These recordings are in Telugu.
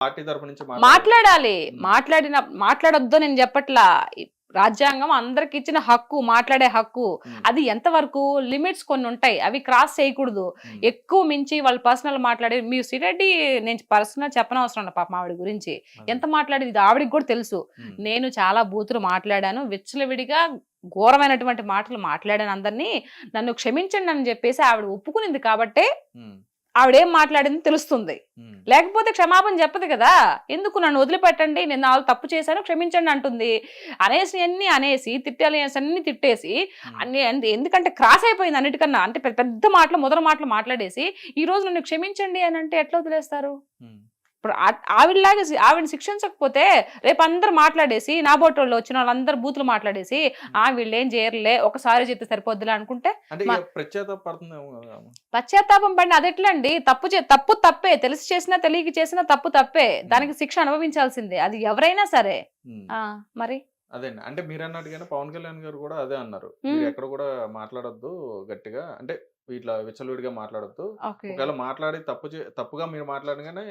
పార్టీ తరపు నుంచి మాట్లాడారు. మాట్లాడాలి. మాట్లాడిన మాట్లాడొద్దు నేను చెప్పట్లా. రాజ్యాంగం అందరికి ఇచ్చిన హక్కు మాట్లాడే హక్కు. అది ఎంతవరకు? లిమిట్స్ కొన్ని ఉంటాయి. అవి క్రాస్ చేయకూడదు. ఎక్కువ మించి వాళ్ళు పర్సనల్ మాట్లాడి మీ సిరెడ్డి నేను పర్సనల్ చెప్పనవసరం లేదు పాపం ఆవిడ గురించి. ఎంత మాట్లాడేది ఇది ఆవిడకి కూడా తెలుసు. నేను చాలా బూతులు మాట్లాడాను. విచ్చలవిడిగా ఘోరమైనటువంటి మాటలు మాట్లాడాను అందరినీ. నన్ను క్షమించండి అని చెప్పేసి ఆవిడ ఒప్పుకునింది కాబట్టే ఆవిడేం మాట్లాడింది తెలుస్తుంది. లేకపోతే క్షమాపణ చెప్పదు కదా. ఎందుకు నన్ను వదిలిపెట్టండి? నేను నాలుగు తప్పు చేశాను క్షమించండి అంటుంది. అనేసి అన్ని అనేసి తిట్టాలి అన్ని తిట్టేసి అన్ని ఎందుకంటే క్రాస్ అయిపోయింది అన్నిటికన్నా. అంటే పెద్ద పెద్ద మాటలు మొదల మాటలు మాట్లాడేసి ఈ రోజు నన్ను క్షమించండి అని అంటే ఎట్లా వదిలేస్తారు? ఆవిడలాగా ఆవిడని శిక్షించకపోతే రేపు అందరు మాట్లాడేసి నా బోటోళ్ళు వచ్చిన వాళ్ళందరూ బూతులు మాట్లాడేసి ఆ వీళ్ళు ఏం చేయరులే ఒకసారి చెప్తే సరిపోద్దులే అనుకుంటే. పశ్చాత్తాపం పడిన అది ఎట్లా అండి తప్పు చే తప్పు తప్పే తెలిసి చేసినా తెలియక చేసినా తప్పు తప్పే. దానికి శిక్ష అనుభవించాల్సిందే. అది ఎవరైనా సరే. మరి? అదేండి. అంటే మీరు అన్నట్టుగానే పవన్ కళ్యాణ్ గారు కూడా అదే అన్నారు. ఎక్కడ కూడా మాట్లాడొద్దు గట్టిగా. అంటే ఇట్లా విచ్చలవిడిగా మాట్లాడొద్దు. ఒకవేళ మాట్లాడి తప్పు తప్పుగా మీరు మాట్లాడగానే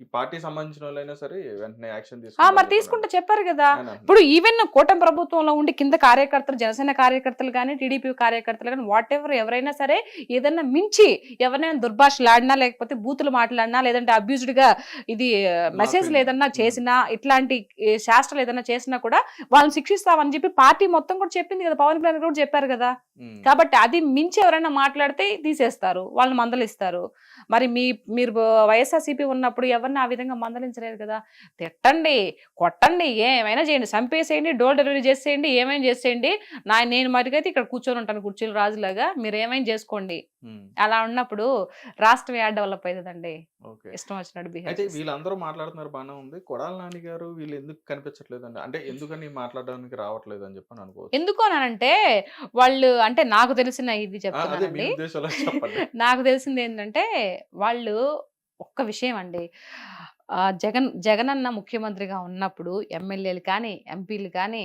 ఈ పార్టీ సంబంధించిన వాళ్ళైనా సరే వెంటనే యాక్షన్ మరి తీసుకుంటే చెప్పారు కదా. ఇప్పుడు ఈవెన్ కూటమి ప్రభుత్వంలో ఉండి కింద కార్యకర్తలు జనసేన కార్యకర్తలు కానీ టీడీపీ కార్యకర్తలు కానీ వాట్ ఎవర్ ఎవరైనా సరే ఏదైనా మించి ఎవరైనా దుర్భాషలాడినా లేకపోతే బూతులు మాట్లాడినా లేదంటే అబ్యూజ్డ్గా ఇది మెసేజ్లు Marking. ఏదన్నా. చేసినా ఇట్లాంటి శాస్త్రాలు ఏదైనా చేసినా కూడా వాళ్ళని శిక్షిస్తామని చెప్పి పార్టీ మొత్తం కూడా చెప్పింది కదా. పవన్ కళ్యాణ్ కూడా చెప్పారు కదా. కాబట్టి అది మించి ఎవరైనా మాట్లాడితే తీసేస్తారు వాళ్ళని మందలిస్తారు. మరి మీ మీరు వైఎస్ఆర్సీపీ ఉన్నప్పుడు ఎవరిని ఆ విధంగా మందలించలేరు కదా. తిట్టండి కొట్టండి ఏమైనా చేయండి చంపేసేయండి డోర్ డెలివరీ చేసేయండి ఏమైనా చేసేయండి. నా నేను మటుకైతే ఇక్కడ కూర్చొని ఉంటాను కుర్చీలు రాజులాగా మీరు ఏమైనా చేసుకోండి అలా ఉన్నప్పుడు రాష్ట్రం యాడ్ డెవలప్ అవుతుందండి ఓకే. ఇష్టం వచ్చినట్టు అయితే బిహేవ్ వీళ్ళందరూ మాట్లాడుతున్నారు బాగానే ఉంది. కొడాల నాని గారు వీళ్ళు ఎందుకు కనిపించట్లేదు అండి అంటే ఎందుకని మాట్లాడడానికి రావట్లేదు అని చెప్పని అనుకోవచ్చు. ఎందుకు అనంటే వాళ్ళు అంటే నాకు తెలిసిన ఇది చెప్పండి. నాకు తెలిసింది ఏంటంటే వాళ్ళు ఒక్క విషయం అండి జగన్ జగన్ అన్న ముఖ్యమంత్రిగా ఉన్నప్పుడు ఎమ్మెల్యేలు కానీ ఎంపీలు కానీ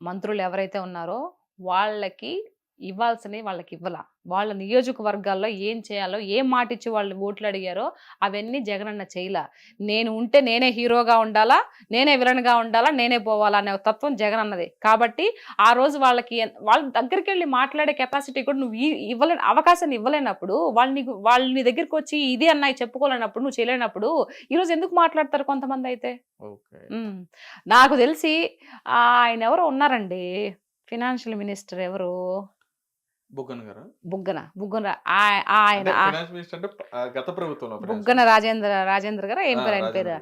మంత్రులు ఎవరైతే ఉన్నారో వాళ్ళకి ఇవ్వాల్సినవి వాళ్ళకి ఇవ్వాల. వాళ్ళ నియోజకవర్గాల్లో ఏం చేయాలో ఏం మాట ఇచ్చి వాళ్ళు ఓట్లు అడిగారో అవన్నీ జగన్ అన్న చేయలా. నేను ఉంటే నేనే హీరోగా ఉండాలా నేనే విలన్గా ఉండాలా నేనే పోవాలా అనే తత్వం జగన్ అన్నది కాబట్టి ఆ రోజు వాళ్ళకి వాళ్ళ దగ్గరికి వెళ్ళి మాట్లాడే కెపాసిటీ కూడా నువ్వు ఇవ్వలే అవకాశాన్ని ఇవ్వలేనప్పుడు వాళ్ళు నీకు వాళ్ళు నీ దగ్గరికి వచ్చి ఇది అన్నాయి చెప్పుకోలేనప్పుడు నువ్వు చేయలేనప్పుడు ఈరోజు ఎందుకు మాట్లాడతారు కొంతమంది అయితే. నాకు తెలిసి ఆయన ఎవరో ఉన్నారండి. ఫినాన్షియల్ మినిస్టర్ ఎవరు? బుగ్గన్ గారు? బుగ్గన ఆయన గత ప్రభుత్వంలో బుగ్గన రాజేంద్ర రాజేంద్ర గారు ఏం పేరు ఆయన పేరు.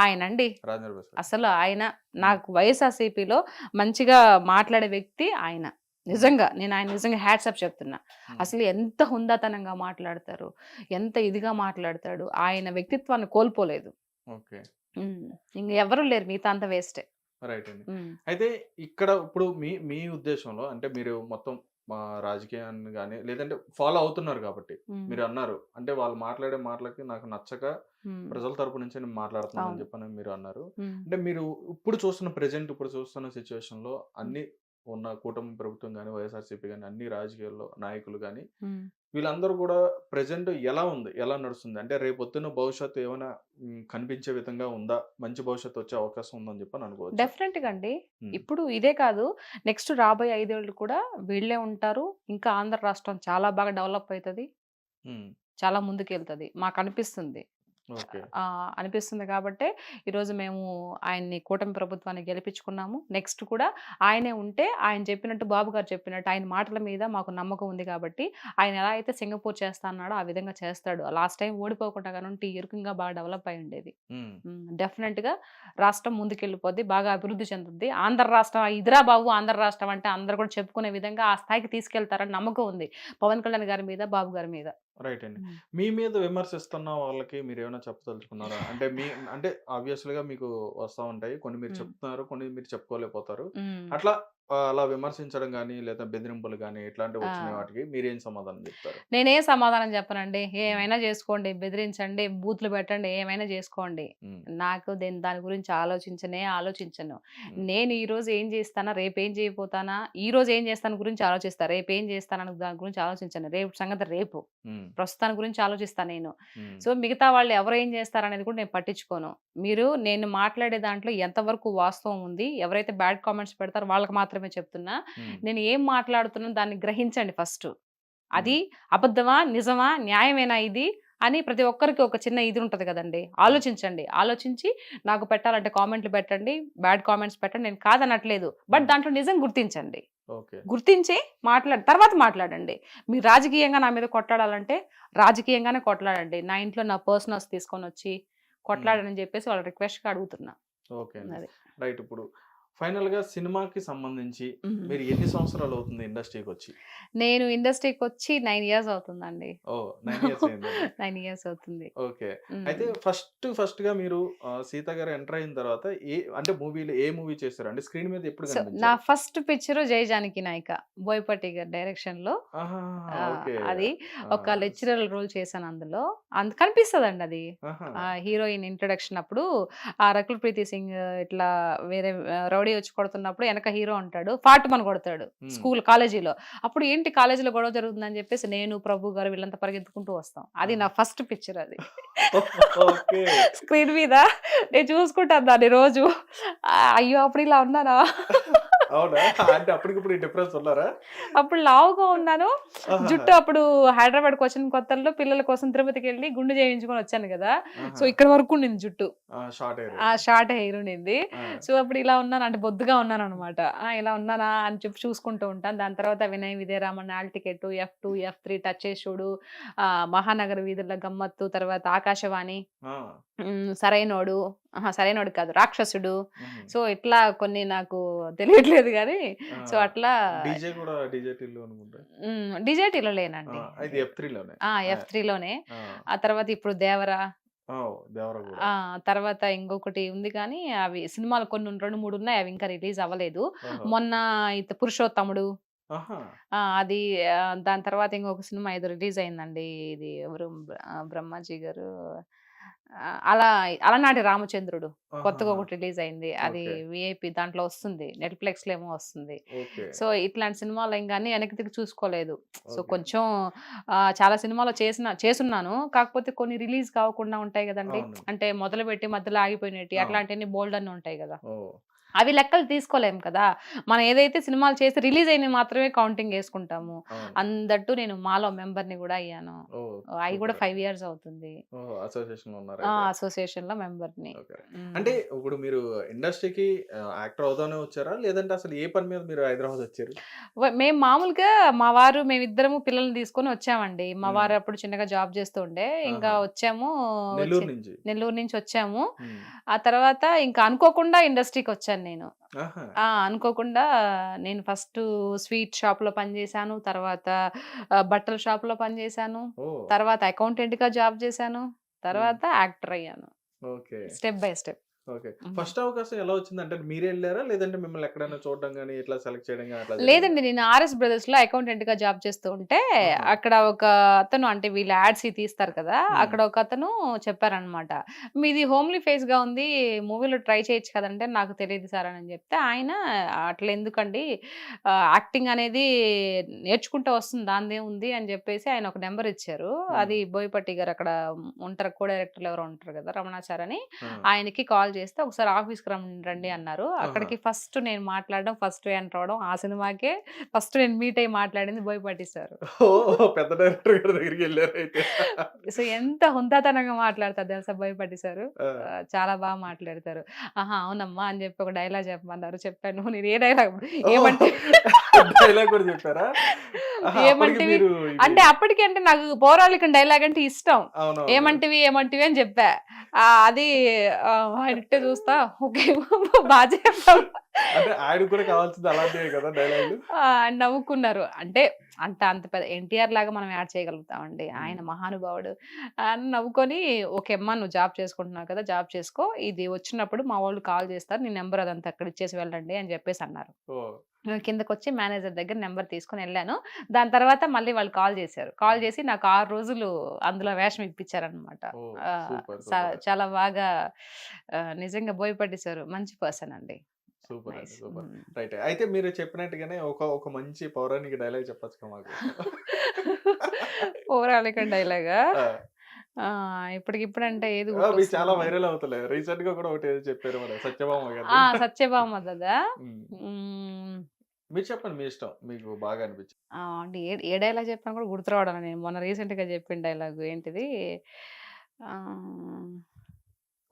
ఆయన అండి అసలు ఆయన నాకు వైఎస్ఆర్సీపీలో మంచిగా మాట్లాడే వ్యక్తి ఆయన. నిజంగా నేను ఆయన నిజంగా హ్యాట్సప్ చెప్తున్నా. అసలు ఎంత హుందాతనంగా మాట్లాడతారు ఎంత ఇదిగా మాట్లాడతాడు ఆయన వ్యక్తిత్వాన్ని కోల్పోలేదు. ఇంక ఎవరు లేరు మిగతా అంత వేస్టే. రైట్ అండి. అయితే ఇక్కడ ఇప్పుడు మీ మీ ఉద్దేశంలో అంటే మీరు మొత్తం మా రాజకీయాన్ని కానీ లేదంటే ఫాలో అవుతున్నారు కాబట్టి. మీరు అన్నారు అంటే వాళ్ళు మాట్లాడే మాటలకి నాకు నచ్చక ప్రజల తరపు నుంచి నేను మాట్లాడుతున్నాను అని. చెప్పని మీరు అన్నారు అంటే మీరు ఇప్పుడు చూస్తున్న ప్రెజెంట్ ఇప్పుడు చూస్తున్న సిచ్యువేషన్లో అన్ని ఉన్న కూటమి ప్రభుత్వం కానీ వైఎస్ఆర్సీపీ కానీ అన్ని రాజకీయాల్లో నాయకులు కానీ వీళ్ళందరూ కూడా ప్రెజెంట్ ఎలా ఉంది? ఎలా నడుస్తుంది? అంటే రేపు పొద్దున్న భవిష్యత్తు ఏమైనా కనిపించే విధంగా ఉందా? మంచి భవిష్యత్తు వచ్చే అవకాశం ఉందని చెప్పని అనుకోవచ్చు. డెఫినెట్గా అండి ఇప్పుడు ఇదే కాదు. నెక్స్ట్ రాబోయే ఐదేళ్ళు కూడా వీళ్ళే ఉంటారు. ఇంకా ఆంధ్ర రాష్ట్రం చాలా బాగా డెవలప్ అవుతుంది చాలా ముందుకు వెళ్తుంది మాకు అనిపిస్తుంది. అనిపిస్తుంది కాబట్టే ఈరోజు మేము ఆయన్ని కూటమి ప్రభుత్వాన్ని గెలిపించుకున్నాము. నెక్స్ట్ కూడా ఆయనే ఉంటే ఆయన చెప్పినట్టు బాబు గారు చెప్పినట్టు ఆయన మాటల మీద మాకు నమ్మకం ఉంది కాబట్టి ఆయన ఎలా అయితే సింగపూర్ చేస్తా అన్నాడో ఆ విధంగా చేస్తాడు. లాస్ట్ టైం ఓడిపోకుండా కానీ ఇరుకంగా బాగా డెవలప్ అయి ఉండేది. డెఫినెట్గా రాష్ట్రం ముందుకెళ్ళిపోద్ది బాగా అభివృద్ధి చెందుద్ది. ఆంధ్ర రాష్ట్రం ఇదిరా బాబు ఆంధ్ర రాష్ట్రం అంటే అందరు కూడా చెప్పుకునే విధంగా ఆ స్థాయికి తీసుకెళ్తారని నమ్మకం ఉంది. పవన్ కళ్యాణ్ గారి మీద బాబు గారి మీద. రైట్ అండి. మీ మీద విమర్శిస్తున్న వాళ్ళకి మీరు ఏమైనా చెప్పదలుచుకున్నారా అంటే మీ అంటే ఆబ్వియస్లీగా మీకు వస్తూ ఉంటాయి కొన్ని మీరు. చెప్తున్నారు కొన్ని మీరు చెప్పుకోలేకపోతారు. అట్లా అలా విమర్శించడం గానీ, లేదా బెదిరింపులు గానీ, ఇట్లాంటివి వచ్చిన. వాటికి మీరేం సమాధానం చెప్తారు? నేనేం సమాధానం చెప్పనండి. ఏమైనా చేసుకోండి, బెదిరించండి, బూతులు పెట్టండి, ఏమైనా చేసుకోండి. నాకు దేని దాని గురించి ఆలోచించనే ఆలోచించను. నేను ఈరోజు ఏం చేస్తానా, రేపేం చేయబోతానా, ఈరోజు ఏం చేస్తాను గురించి ఆలోచిస్తా. రేపేం చేస్తానని దాని గురించి ఆలోచించను. రేపు సంగతి రేపు. హ్మ్. ప్రస్తుతాని గురించి ఆలోచిస్తా నేను. సో, మిగతా వాళ్ళు ఎవరు ఏం చేస్తారనేది కూడా నేను పట్టించుకోను. మీరు నేను మాట్లాడే దాంట్లో ఎంతవరకు వాస్తవం ఉంది, ఎవరైతే బ్యాడ్ కామెంట్స్ పెడతారో వాళ్ళకి మాత్రమే చెప్తున్నా. నేను ఏం మాట్లాడుతున్నానో దాన్ని గ్రహించండి ఫస్టు. అది అబద్ధమా? నిజమా? న్యాయమేనా ఇది? అని ప్రతి ఒక్కరికి ఒక చిన్న ఇది ఉంటది కదండీ! ఆలోచించండి. ఆలోచించి నాకు పెట్టాలంటే కామెంట్లు పెట్టండి. బ్యాడ్ కామెంట్స్ పెట్టండి. నేను కాదనట్లేదు. బట్. దాంట్లో నిజం గుర్తించండి. గుర్తించి మాట్లాడి తర్వాత మాట్లాడండి. మీరు రాజకీయంగా నా మీద కొట్లాడాలంటే రాజకీయంగానే కొట్లాడండి. నా ఇంట్లో నా పర్సనల్స్ తీసుకొనొచ్చి హ్మ్. కొట్లాడనని చెప్పేసి వాళ్ళ రిక్వెస్ట్‌గా అడుగుతున్నా. ఓకే. రైట్. ఇప్పుడు ఫైనల్‌గా సినిమాకి సంబంధించి. మీరు ఎన్ని సంవత్సరాలు అవుతుంది ఇండస్ట్రీకొచ్చి? నేను ఇండస్ట్రీకొచ్చి 9 ఇయర్స్ అవుతుందండి. ఓహ్! 9 ఇయర్స్ అయిందండి. 9 ఇయర్స్ అవుతుంది. ఓకే. అయితే హ్మ్. ఫస్ట్ ఫస్ట్‌గా మీరు సీత గారు ఎంటర్ అయిన తర్వాత ఏ అంటే మూవీలో ఏ మూవీ చేశారు? అంటే స్క్రీన్ మీద ఎప్పుడు నా? ఫస్ట్ పిక్చరు 'జై జానకి నాయక' బోయపాటి గారి! ఆ! ఓకే. అది! ఒక లెక్చరర్ రోల్ చేశాను అందులో. అంత కనిపిస్తదండి అది. హీరోయిన్ ఇంట్రడక్షన్ అప్పుడు ఆ 'రకుల్ ప్రీతి సింగ్' ఇట్లా వేరే రౌడీ వచ్చి కొడుతున్నప్పుడు ఎనక హీరో ఉంటాడు. ఫాటుమని కొడతాడు. స్కూల్ కాలేజీలో. అప్పుడు ఏంటి కాలేజీలో గొడవ జరుగుతుందని చెప్పేసి నేను, ప్రభు గారు వీళ్ళంతా పరిగెత్తుకుంటూ వస్తాం. అది నా! ఫస్ట్ పిక్చర్ అది. స్క్రీన్ మీద నేను చూసుకుంటాను దాన్ని రోజు. అయ్యో! అప్పుడు ఇలా ఉన్నానా? అవునా? అంటే అప్పటికిప్పుడు ఈ డిఫరెన్స్ ఉన్నారా? అప్పుడు లావుగా ఉన్నాను. జుట్టు! అప్పుడు హైదరాబాద్‌కొచ్చిన కొత్తల్లో పిల్లల కోసం తిరుపతికెళ్ళి గుండు చేయించుకొని వచ్చాను గదా! సో! ఇక్కడ వరకు ఉండింది జుట్టు. ఆ! Short hair. ఉండింది. సో, అప్పుడు ఇలా ఉన్నాను అంటే బొద్దుగా ఉన్నాననమాట. ఆ! ఇలా ఉన్నానా అని చెప్పి చూసుకుంటూ ఉంటాను. దాని తర్వాత 'Vinay Vijayaraman', 'all ticket', 'F two', 'ఎఫ్3', 'touch చేసి చూడు', ఆహ్, 'మహానగర వీధుల గమ్మత్తు', తర్వాత 'ఆకాశవాణి'. 'సరైనోడు' అహా! 'సరైనోడు' కాదు 'రాక్షసుడు'. సో, ఇట్లా కొన్ని నాకు తెలియట్లేదు ఆ! సో, అట్లా డీజే కూడా. డీజేటీలో! లేనండి. ఇది ఎఫ్3లోనే. ఆ! ఆ! ఎఫ్3లోనే. ఆ! ఆ తర్వాత ఇప్పుడు 'దేవర'. తర్వాత ఇంకొకటి ఉంది కానీ అవి సినిమాలు కొన్ని 2, 3 ఉన్నాయి. అవి ఇంకా రిలీజ్ అవ్వలేదు. మొన్న ఇత 'పురుషోత్తముడు'! అది దాని తర్వాత ఇంకొక సినిమా ఏదో రిలీజ్ అయిందండి. ఇది ఎవరు బ్రహ్మాజీ గారు అలా 'అలనాటి రామచంద్రుడు' కొత్తగా! ఒకటి రిలీజ్ అయింది. అది. వీఐపీ దాంట్లో వస్తుంది. నెట్‌ఫ్లిక్స్‌లో ఏమో వస్తుంది. సో, ఇట్లాంటి సినిమాలు ఏం గాని వెనక్కి తిరిగి చూసుకోలేదు. సో. కొంచెం చాలా సినిమాలు చేసిన చేసున్నాను. కాకపోతే కొన్ని రిలీజ్ కావకుండా ఉంటాయి! అవును. అంటే మొదలుపెట్టి మధ్యలో ఆగిపోయినటియి అవును. అట్లాంటియన్ని బోలెడన్ని ఉంటాయి గదా! అవి లెక్కలు తీసుకోలేము కదా! మనం ఏదైతే సినిమాలు చేసి రిలీజ్ అయినవి మాత్రమే కౌంటింగ్ యేసుకుంటాము. అవును. అందట్టు నేను మాలో మెంబర్‌ని గూడా అయ్యాను. ఓహ్! అయి గూడా సూపర్. 5 ఇయర్స్ అవుతుంది. అసోసియేషన్‌లో మెంబర్‌ని. ఓకే. హ్మ్. అంటే ఇప్పుడు మీరు ఇండస్ట్రీకి యాక్టర్ అవుదామనే వచ్చారా? లేదంటే అసలు ఏ పని మీద మీరు హైదరాబాద్ వచ్చారు? మేము మామూలుగా మా వారు మేమిద్దరము పిల్లల్ని తీసుకొని వచ్చామండి. మా. వారు అప్పుడు చిన్నగా జాబ్ చేస్తూ ఉండే. ఇంకా! వచ్చాము. నెల్లూరు నుంచి. వచ్చాము. ఆ తర్వాత ఇంకా అనుకోకుండా ఇండస్ట్రీకొచ్చాను నేను. ఆహా! ఆ! అనుకోకుండా నేను ఫస్టు స్వీట్ షాప్‌లో పనిచేశాను. తర్వాత బట్టల షాప్‌లో పనిచేశాను. ఓహ్! తర్వాత అకౌంటెంట్‌గా జాబ్ చేశాను. తర్వాత యాక్టర్ అయ్యాను. Step by step. Okay. First అవకాశం ఎలా వచ్చింది? అంటే మీరే ఎళ్ళారా? లేదంటే మిమ్మల్ని ఎక్కడైనా చూడడం గాని, ఇట్లా సెలెక్ట్ చేయడం జరిగిందా? లేదండి. నేను ఆర్ఎస్ బ్రదర్స్‌లో అకౌంటెంట్‌గా జాబ్ చేస్తూ ఉంటే! అక్కడ ఒక అతను అంటే వీళ్ళు యాడ్స్‌యి తీస్తారు కదా! అక్కడ ఒకతను చెప్పారనమాట. మీది హోమ్లీ ఫేస్‌గా ఉంది. మూవీలో ట్రై చేయొచ్చు కదంటే, నాకు తెలీదు సార్ అని చెప్తే, ఆయన అట్లా ఎందుకండి యాక్టింగ్ అనేది నేర్చుకుంటూ వస్తుంది. దానిదేముంది అని చెప్పేసి ఆయన ఒక నంబర్ ఇచ్చారు. అది బోయపాటి గారు అక్కడ ఉంటారు. కో డైరెక్టర్‌లు ఎవరో ఉంటారు కదా! రమణాచారి అని. ఆయనకి కాల్ చేస్తే ఒకసారి ఆఫీస్‌కి రండి అన్నారు. అక్కడికి ఫస్ట్ నేను మాట్లాడడం, ఫస్ట్ ఎంటర్ అవ్వడం ఆ సినిమాకే ఫస్ట్ నేను మీట్ అయ్యి మాట్లాడింది బోయపాటి సారు. పెద్ద డైరెక్టర్ గారి దగ్గరికెళ్ళారైతే. సో, ఎంత హుందాతనంగా మాట్లాడతారు తెలుసా బోయపాటి సారు. చాలా బాగా మాట్లాడతారు. ఆహా! అవునమ్మా అని చెప్పి ఒక డైలాగ్ చెప్పమన్నారు. చెప్పాను. నేను ఏ డైలాగ్! ఏమంటే డైలాగ్ కూడా చెప్పారా? ఏమంటివి అంటే అప్పటికి అంటే నాకు పౌరాణికం డైలాగ్ అంటే ఇష్టం. ఏమంటివి, ఏమంటివి అని చెప్పా. అది ఆహ్, ఆయన ఇట్టే చూస్తా ఓకే. బా చెప్పావు. అంటే ఆయనకి కూడా కావాల్సింది అలాంటివే కదా డైలాగులు? ఆ! నవ్వుకున్నారు. అంటే అంత అంత పెద్ద ఎన్టీఆర్ లాగా మనం యాడ్ చేయగలుగుతామండి. ఆయన. మహానుభావుడు. అని నవ్వుకొని ఓకే అమ్మా నువ్వు జాబ్ చేసుకుంటున్నావు కదా! జాబ్ చేసుకో. ఇది వచ్చినప్పుడు మా వోళ్ళు కాల్ చేస్తారు. నీ నంబర్ అదంతా అక్కడ ఇచ్చేసి వెళ్ళండి అని చెప్పేసి అన్నారు. నేను కిందకొచ్చి మేనేజర్ దగ్గర నెంబర్ తీసుకొని వెళ్ళాను. దాని తర్వాత మళ్ళీ వాళ్ళు కాల్ చేశారు. కాల్ చేసి నాకు ఆరు రోజులు అందులో వేషం ఇప్పించారనమాట చాలా బాగా నిజంగా బోయపట్టేశారు మంచి పర్సన్ అండి. సూపర్. సూపర్. రైట్. అయితే మీరు చెప్పినట్టుగానే ఒక ఒక మంచి పౌరాణిక డైలాగ్ చెప్పచ్చు మాకు. పౌరాణిక డైలాగా? ఇప్పటికిప్పుడు అంటే ఏది చాలా? వైరల్ అవుతలేదు రీసెంట్గా కూడా ఒకటి చెప్పారు సత్యభామ సత్యభామ కదా. మీరు చెప్పండి మీ ఇష్టం. మీకు బాగా అనిపించింది. అంటే ఏ డైలాగ్ చెప్పాను కూడా గుర్తురావడం నేను మొన్న రీసెంట్గా గా చెప్పిన డైలాగ్ ఏంటిది? ఆ,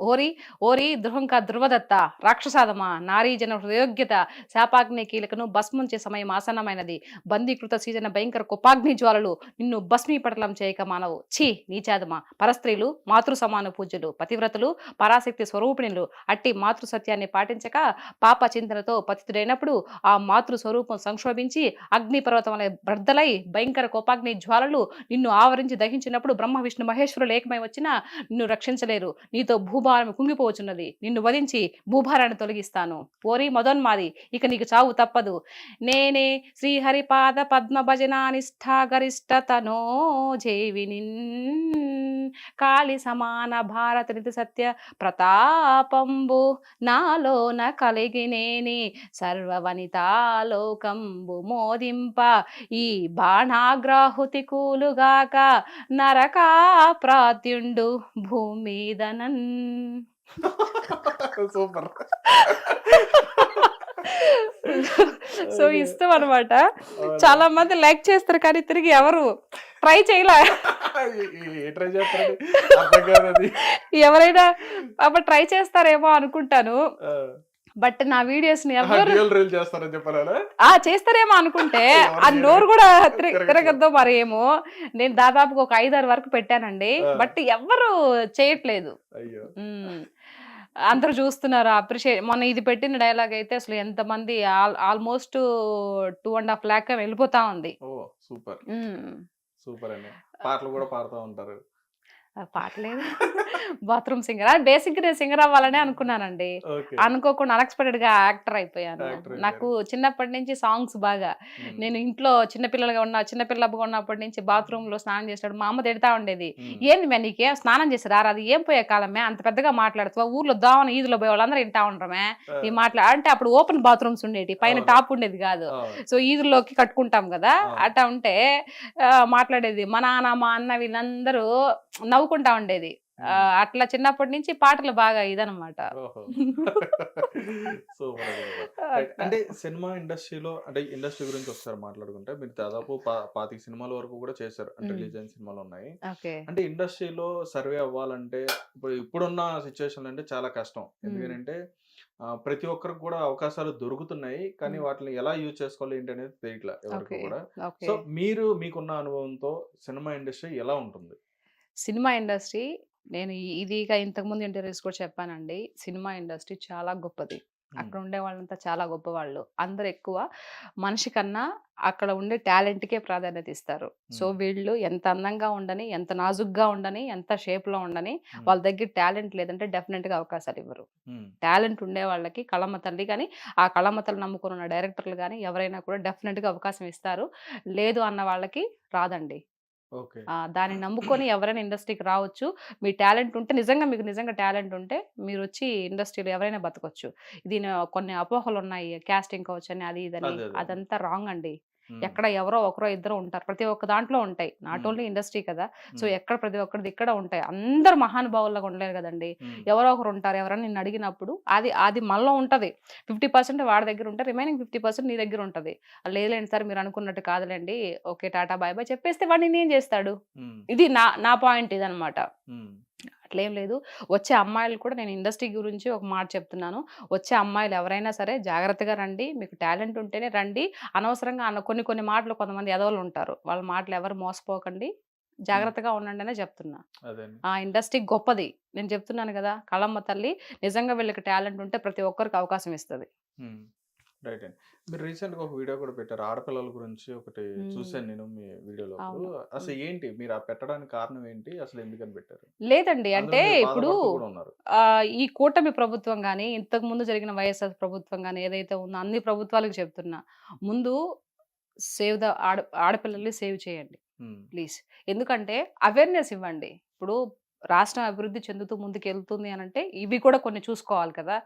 ఓరి ఓరి దుర్హంక ధ్రువదత్త రాక్షసాదమా నారీ జన హృదయోగ్యత శాపాగ్ని కీలకను భస్ముంచే సమయం ఆసన్నమైనది. బందీకృత సీజన భయంకర కుపాగ్ని జ్వాలలు నిన్ను భస్మీపటలం చేయక మానవు. ఛీ నీచాదమా పరస్త్రీలు మాతృ సమాన పూజలు పతివ్రతలు పరాశక్తి స్వరూపిణులు అట్టి మాతృ సత్యాన్ని పాటించక పాప చింతనతో పతితుడైనప్పుడు ఆ మాతృ స్వరూపం సంక్షోభించి అగ్నిపర్వతం వలె బ్రద్దలై భయంకర కోపాగ్ని జ్వాలలు నిన్ను ఆవరించి దహించినప్పుడు బ్రహ్మ విష్ణు మహేశ్వరులు ఏకమై వచ్చినా నిన్ను రక్షించలేరు. నీతో భూ భూభారం కుంగిపోవచ్చున్నది నిన్ను వధించి భూభారాన్ని తొలగిస్తాను. ఓరి మదోన్మాది ఇక నీకు చావు తప్పదు. నేనే శ్రీహరిపాద పద్మ భజనానిష్ఠా గరిష్టతనో జేవిని కాళి సమాన భారత నిధి సత్య ప్రతాపంబు నాలోన కలిగినేని సర్వవనితాలోకంబు మోదింప. ఈ బాణాగ్రాహుతి కూలుగాక నరకా ప్రాత్యుండు భూమిదనన్. సూపర్ సో ఇష్టం అనమాట చాలా మంది లైక్ చేస్తారు కానీ తిరిగి ఎవరు ట్రై చేయలే? ఎవరైనా అప్పుడు ట్రై చేస్తారేమో అనుకుంటాను. బట్ నా వీడియోస్ని ఎవరు చేస్తారని ఆ చేస్తారేమో అనుకుంటే ఆ. నోరు కూడా. తిరగద్దో మరి ఏమో నేను దాదాపుగా ఒక ఐదారు వరకు పెట్టానండి. బట్ ఎవరు చేయట్లేదు. అందరూ చూస్తున్నారు అప్రిషియేట్ మొన్న ఇది పెట్టిన డైలాగ్ అయితే అసలు ఎంతమంది almost two and half lakh వెళ్ళిపోతా ఉంది సూపర్. సూపర్ అండి పాటలు కూడా పాడుతూ ఉంటారు పాట లేదు. Bathroom singer? బేసిక్ నేను సింగర్ అవ్వాలనే అనుకున్నానండి. ఓకే. అనుకోకుండా అన్ఎక్స్పెక్టెడ్గా యాక్టర్ అయిపోయాను నాకు చిన్నప్పటి నుంచి సాంగ్స్ బాగా. నేను ఇంట్లో చిన్నపిల్లలుగా ఉన్న చిన్నపిల్లగా ఉన్నప్పటి నుంచి బాత్రూమ్లో స్నానం చేస్తాడు మా అమ్మ తిడతా ఉండేది. ఏంది మే నీకేం? స్నానం చేసి రారా? అది ఏం పోయే కాలమే అంత పెద్దగా మాట్లాడుతావా ఊర్లో దావన ఈదులో పోయే వాళ్ళందరూ వింటా ఉండరమే ఈ మాట్లా అంటే అప్పుడు ఓపెన్ బాత్రూమ్స్ ఉండేవి పైన. టాప్ ఉండేది కాదు. సో ఈదుల్లోకి కట్టుకుంటాం కదా. అట్లా ఉంటే మాట్లాడేది. మా నాన్న మా అన్న వీళ్ళందరూ నవ్వుకుంటా ఉండేది. అట్లా చిన్నప్పటి నుంచి పాటలు బాగా ఇదనమాట అంటే సినిమా ఇండస్ట్రీలో అంటే ఇండస్ట్రీ గురించి ఒకసారి మాట్లాడుకుంటే మీరు దాదాపు పా- పాతిక సినిమాల వరకు కూడా చేశారు. అంటే. రిలీజ్ అయిన సినిమాలు ఉన్నాయి. అంటే ఇండస్ట్రీలో సర్వే అవ్వాలంటే ఇప్పుడు ఇప్పుడున్న సిచ్యువేషన్ అంటే చాలా కష్టం. ఎందుకంటే ప్రతి ఒక్కరికి కూడా అవకాశాలు దొరుకుతున్నాయి కానీ. వాటిని ఎలా యూజ్ చేసుకోవాలి ఏంటి అనేది తెలియట్లే ఎవరికి కూడా. సో మీరు మీకున్న అనుభవంతో సినిమా ఇండస్ట్రీ ఎలా ఉంటుంది? సినిమా ఇండస్ట్రీ నేను ఈ- ఇదిగా ఇంతకుముందు ఇంటర్వ్యూస్ కూడా చెప్పానండి. సినిమా ఇండస్ట్రీ చాలా గొప్పది. అక్కడ ఉండే వాళ్ళంతా చాలా గొప్పవాళ్ళు. అందరు ఎక్కువ మనిషి కన్నా అక్కడ ఉండే టాలెంట్కే ప్రాధాన్యత ఇస్తారు. సో. వీళ్ళు ఎంత అందంగా ఉండని ఎంత నాజుగ్గా ఉండని ఎంత షేప్లో ఉండని. వాళ్ళ దగ్గర టాలెంట్ లేదంటే డెఫినెట్గా అవకాశాలు ఇవ్వరు. టాలెంట్ ఉండే వాళ్ళకి కళమ్మ తల్లి కానీ ఆ కళమ్మ తల్లి నమ్ముకుని ఉన్న డైరెక్టర్లు కానీ ఎవరైనా కూడా డెఫినెట్గా అవకాశం ఇస్తారు. లేదు అన్న వాళ్ళకి రాదండి. దాన్ని నమ్ముకొని ఎవరైనా ఇండస్ట్రీకి రావచ్చు. మీ టాలెంట్ ఉంటే నిజంగా మీకు నిజంగా టాలెంట్ ఉంటే మీరు వచ్చి ఇండస్ట్రీలో ఎవరైనా బతకొచ్చు. ఇది నా- కొన్ని అపోహలు ఉన్నాయి కాస్టింగ్ కావచ్చు అని అది ఇదని అదే, అదే. అదంతా రాంగ్ అండి. ఎక్కడ ఎవరో ఒకరో ఇద్దరు ఉంటారు. ప్రతి ఒక్క దాంట్లో ఉంటాయి. నాట్. ఓన్లీ ఇండస్ట్రీ కదా. సో. ఎక్కడ ప్రతి ఒక్కరిది ఇక్కడ ఉంటాయి. అందరు మహానుభావులుగా ఉండలేరు కదండి. ఎవరో ఒకరు ఉంటారు. ఎవరైనా నిన్ను అడిగినప్పుడు అది అది మనలో ఉంటది. ఫిఫ్టీ పర్సెంట్ వాడి దగ్గర ఉంటే రిమైనింగ్ ఫిఫ్టీ పర్సెంట్ నీ దగ్గర ఉంటది. లేదులేండి సార్ మీరు అనుకున్నట్టు కాదులేండి. ఓకే టాటా బాయ్ బాయ్ చెప్పేస్తే వాడిని ఏం చేస్తాడు. ఇది నా నా పాయింట్ ఇదనమాట. అట్లేం లేదు. వచ్చే అమ్మాయిలు కూడా నేను ఇండస్ట్రీ గురించి ఒక మాట చెప్తున్నాను. వచ్చే అమ్మాయిలు ఎవరైనా సరే జాగ్రత్తగా రండి. మీకు టాలెంట్ ఉంటేనే రండి. అనవసరంగా అన్న కొన్ని కొన్ని మాటలు కొంతమంది ఎదవలు ఉంటారు. వాళ్ళ మాటలు ఎవరు మోసపోకండి. జాగ్రత్తగా ఉండండి అనే చెప్తున్నా. ఆ ఇండస్ట్రీ గొప్పది. నేను చెప్తున్నాను కదా! కళమ్మ తల్లి నిజంగా వీళ్ళకి టాలెంట్ ఉంటే ప్రతి ఒక్కరికి అవకాశం ఇస్తుంది. రైట్ అండి. మీరు రీసెంట్గా ఒక వీడియో కూడా పెట్టారు. ఆడపిల్లల గురించి ఒకటి. చూసాను నేను మీ వీడియోలో. అసలు ఏంటి? మీరు ఆ పెట్టడానికి కారణం ఏంటి? అసలు ఎందుకని పెట్టారు? లేదండి. అంటే ఇప్పుడు ఈ కూటమి ప్రభుత్వం కానీ ఇంతకు ముందు జరిగిన వైఎస్ఆర్ ప్రభుత్వం కానీ ఏదైతే ఉందో అన్ని ప్రభుత్వాలకు చెప్తున్నా ముందు సేవ్ ద ఆడ ఆడపిల్లల్ని సేవ్ చేయండి. ప్లీజ్. ఎందుకంటే అవేర్నెస్ ఇవ్వండి. ఇప్పుడు రాష్ట్రం అభివృద్ధి చెందుతూ ముందుకు వెళ్తుంది అని అంటే ఇవి కూడా కొన్ని చూసుకోవాలి కదా.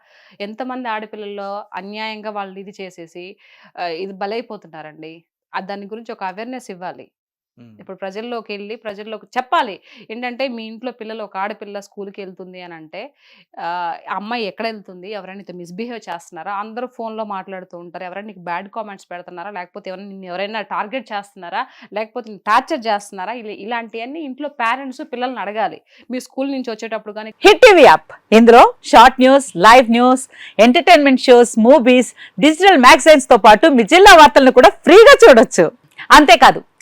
ఎంతమంది ఆడపిల్లల్లో అన్యాయంగా వాళ్ళు ఇది చేసేసి ఇది బలైపోతున్నారండి. దాని గురించి ఒక అవేర్నెస్ ఇవ్వాలి. ఇప్పుడు ప్రజల్లోకి వెళ్ళి ప్రజల్లోకి చెప్పాలి. ఏంటంటే మీ ఇంట్లో పిల్లలు ఒక ఆడపిల్ల స్కూల్కి వెళ్తుంది అని అంటే అమ్మాయి ఎక్కడ వెళ్తుంది ఎవరైనా మిస్బిహేవ్ చేస్తున్నారా? అందరూ ఫోన్లో మాట్లాడుతూ ఉంటారు. ఎవరైనా నీకు బ్యాడ్ కామెంట్స్ పెడుతున్నారా? లేకపోతే ఎవరైనా నిన్ను ఎవరైనా టార్గెట్ చేస్తున్నారా? లేకపోతే టార్చర్ చేస్తున్నారా? ఇలా ఇలాంటివన్నీ ఇంట్లో పేరెంట్స్ పిల్లల్ని అడగాలి. మీ స్కూల్ నుంచి వచ్చేటప్పుడు కానీ హిట్ టీవీ యాప్. ఇందులో short news live news entertainment shows movies digital మ్యాగజైన్స్తో పాటు మీ జిల్లా వార్తలను కూడా ఫ్రీగా చూడొచ్చు. అంతేకాదు